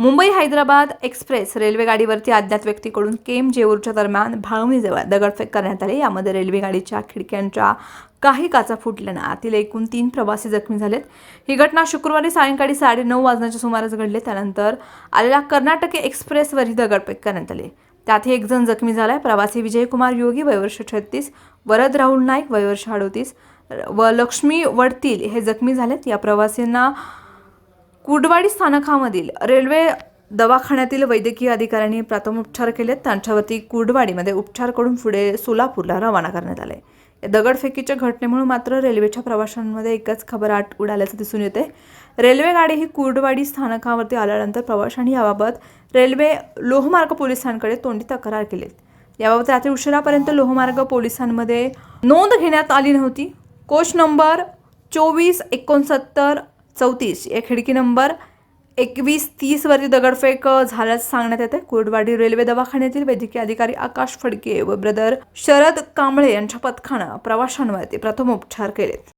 Mumbai Hyderabad express रेल्वेगाडीवरती अज्ञात व्यक्तीकडून केम जेऊरच्या दरम्यान भाळवणीजवळ दगडफेक करण्यात आली. यामध्ये रेल्वेगाडीच्या खिडक्यांच्या काही काचा फुटल्यानं आतील एकूण तीन प्रवासी जखमी झालेत. ही घटना शुक्रवारी सायंकाळी साडेनऊ वाजण्याच्या सुमारास घडली. त्यानंतर आलेल्या कर्नाटकी एक्सप्रेसवर ही दगडफेक करण्यात आली. त्यातही एक जण जखमी झालाय. प्रवासी विजयकुमार योगी वयवर्ष छत्तीस वरद राहुल नाईक वयवर्ष अडोतीस व लक्ष्मी वडतील हे जखमी झालेत. या प्रवासींना कुडवाडी स्थानकामधील रेल्वे दवाखान्यातील वैद्यकीय अधिकाऱ्यांनी प्राथमोपचार केलेत. त्यांच्यावरती कुडवाडीमध्ये उपचार करून पुढे सोलापूरला रवाना करण्यात आले. या दगडफेकीच्या घटनेमुळे मात्र रेल्वेच्या प्रवाशांमध्ये एकच खबर आट उडाल्याचं दिसून येते. रेल्वे गाडी ही कुर्डवाडी स्थानकावरती आल्यानंतर प्रवाशांनी याबाबत रेल्वे लोहमार्ग पोलिसांकडे तोंडी तक्रार केली याबाबत रात्री उशिरापर्यंत लोहमार्ग पोलिसांमध्ये नोंद घेण्यात आली नव्हती. कोच नंबर चोवीस एकोणसत्तर चौतीस. या खिडकी नंबर एकवीस तीसवरती दगडफेक झाल्याचं सांगण्यात येते कुर्डवाडी रेल्वे दवाखान्यातील वैद्यकीय अधिकारी आकाश फडके व ब्रदर शरद कांबळे यांच्या पथकानं प्रवाशांवरती प्रथमोपचार केलेत.